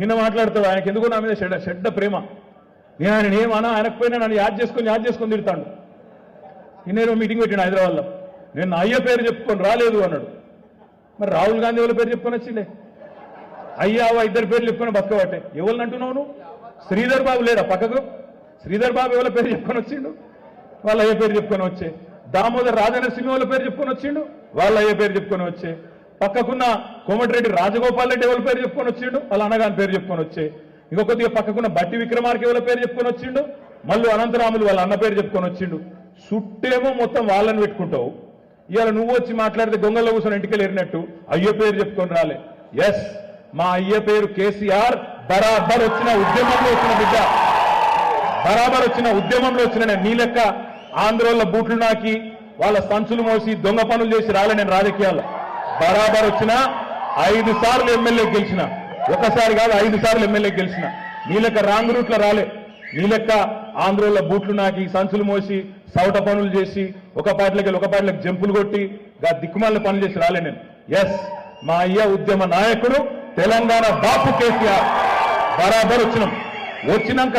నిన్న మాట్లాడుతాడు ఆయనకి ఎందుకో నా మీద చెడ్డ చెడ్డ ప్రేమ. నేను ఆయన ఏమన్నా ఆయనకపోయినా నన్ను యాద్ చేసుకొని యాద్ చేసుకొని తిడతాడు. నిన్నేదో మీటింగ్ పెట్టాను హైదరాబాద్లో. నేను నా అయ్య పేరు చెప్పుకొని రాలేదు అన్నాడు. మరి రాహుల్ గాంధీ వాళ్ళ పేరు చెప్పుకొని వచ్చిండే. అయ్యావా ఇద్దరు పేర్లు చెప్పుకొని బతకబట్టే. ఎవరిని అంటున్నావు నువ్వు? శ్రీధర్ బాబు లేడా పక్కకు? శ్రీధర్ బాబు ఎవరి పేరు చెప్పుకొని వచ్చిండు? వాళ్ళ అయ్య పేరు చెప్పుకొని వచ్చే. దామోదర్ రాజనరసింహ వాళ్ళ పేరు చెప్పుకొని వచ్చిండు? వాళ్ళ అయ్య పేరు చెప్పుకొని వచ్చే. పక్కకున్న కోమటిరెడ్డి రాజగోపాల్ రెడ్డి ఎవరి పేరు చెప్పుకొని వచ్చిండు? వాళ్ళ అన్నగారి పేరు చెప్పుకొని వచ్చే. ఇంకొకటిగా పక్కకున్న బట్టి విక్రమార్క ఎవరి పేరు చెప్పుకొని వచ్చిండు? మళ్ళీ అనంతరాములు వాళ్ళ అన్న పేరు చెప్పుకొని వచ్చిండు. చుట్టేమో మొత్తం వాళ్ళని పెట్టుకుంటావు. ఇవాళ నువ్వు వచ్చి మాట్లాడితే గొంగల్లో కూర్చొని ఇంటికి వెళ్ళినట్టు అయ్యో పేరు చెప్పుకొని రాలే. ఎస్ మా అయ్య పేరు కేసీఆర్. బరాబర్ వచ్చిన ఉద్యమంలో వచ్చిన బిడ్డ. బరాబర్ వచ్చిన ఉద్యమంలో వచ్చిన నేను నీ లెక్క ఆంధ్రోళ్ళ బూట్లు నాకి వాళ్ళ సంచులు మోసి దొంగ పనులు చేసి రాలే నేను రాజకీయాల్లో. బరాబర్ వచ్చిన ఐదు సార్లు ఎమ్మెల్యే గెలిచిన ఒకసారి కాదు ఐదు సార్లు ఎమ్మెల్యే గెలిచిన నీ లెక్క రాంగ్ రూట్లో రాలే. నీ లెక్క ఆంధ్రోళ్ళ బూట్లు నాకి సంచులు మోసి సౌట పనులు చేసి ఒక పాటలకి ఒక పార్టీలకు జంపులు కొట్టి గా దిక్కుమాలిన పనులు చేసి రాలే నేను. ఎస్ మా అయ్య ఉద్యమ నాయకుడు తెలంగాణ బాపు కేసీఆర్. బరాబర్ వచ్చినాం. వచ్చినాక